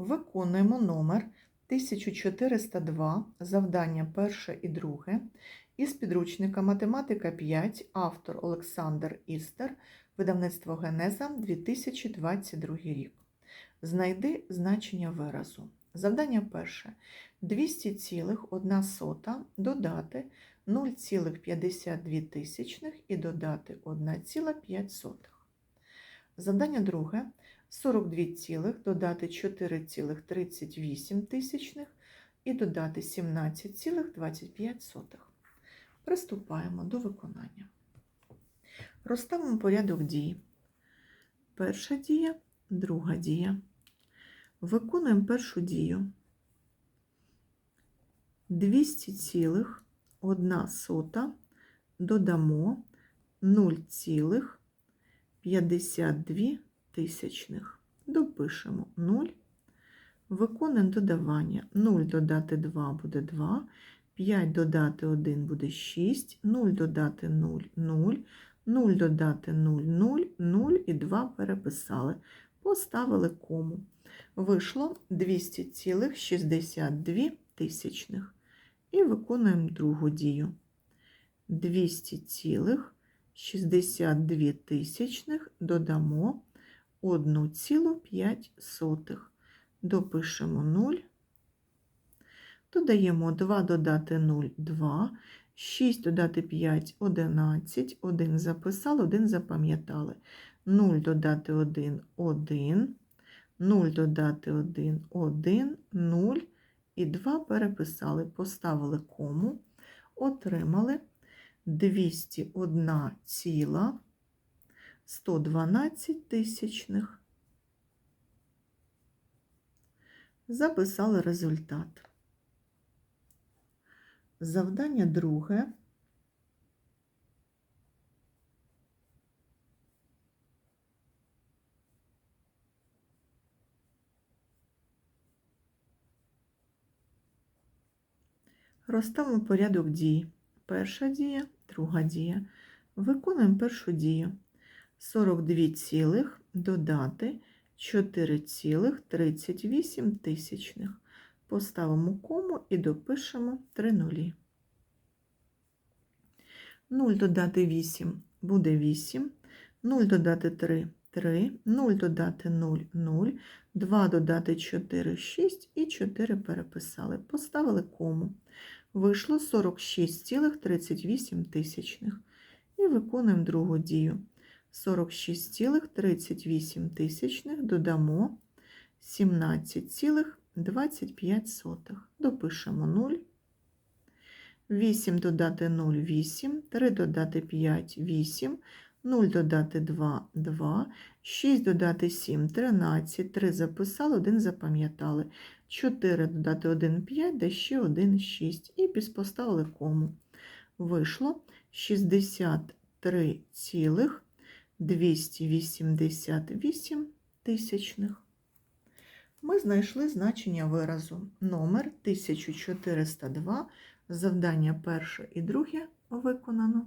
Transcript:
Виконуємо номер 1402, завдання перше і друге, із підручника Математика 5, автор Олександр Істер, видавництво Генеза 2022 рік. Знайди значення виразу. Завдання перше. 200,1 додати 0,52 тисячних і додати 1,5. Завдання друге. 42 цілих додати 4,38 тисячних і додати 17,25. Приступаємо до виконання. Розставимо порядок дій. Перша дія, друга дія. Виконуємо першу дію. 200,1 додамо 0,52 тисячних. Допишемо 0. Виконуємо додавання. 0 додати 2 буде 2, 5 додати 1 буде 6, 0 додати 0 0, 0 додати 0 0, 0 і 2 переписали. Поставили кому. Вийшло 200,62 тисячних. І виконуємо другу дію. 200,62 тисячних додамо 1,5. Допишемо 0. Додаємо 2 додати 0 2, 6 додати 5 11, 1 записали, 1 запам'ятали. 0 додати 1 1, 0 додати 1 1, 0 і 2 переписали, поставили кому, отримали 201 ціла 112 тисячних. Записали результат. Завдання друге. Розставимо порядок дій. Перша дія, друга дія. Виконуємо першу дію. 42 цілих додати 4,38 тисячних. Поставимо кому і допишемо 3 нулі. 0 додати 8 буде 8, 0 додати 3 3, 0 додати 0 0, 2 додати 4 6 і 4 переписали. Поставили кому. Вийшло 46,38 тисячних. І виконуємо другу дію. 46,38 тисячних додамо 17,25. Допишемо 0. 8 додати 0 8, 3 додати 5 8, 0 додати 2 2, 6 додати 7 13, 3 записали, 1 запам'ятали. 4 додати 1 5, де ще 1 6. І поставили кому. Вийшло 63,288 тисячних. Ми знайшли значення виразу номер 1402, завдання перше і друге виконано.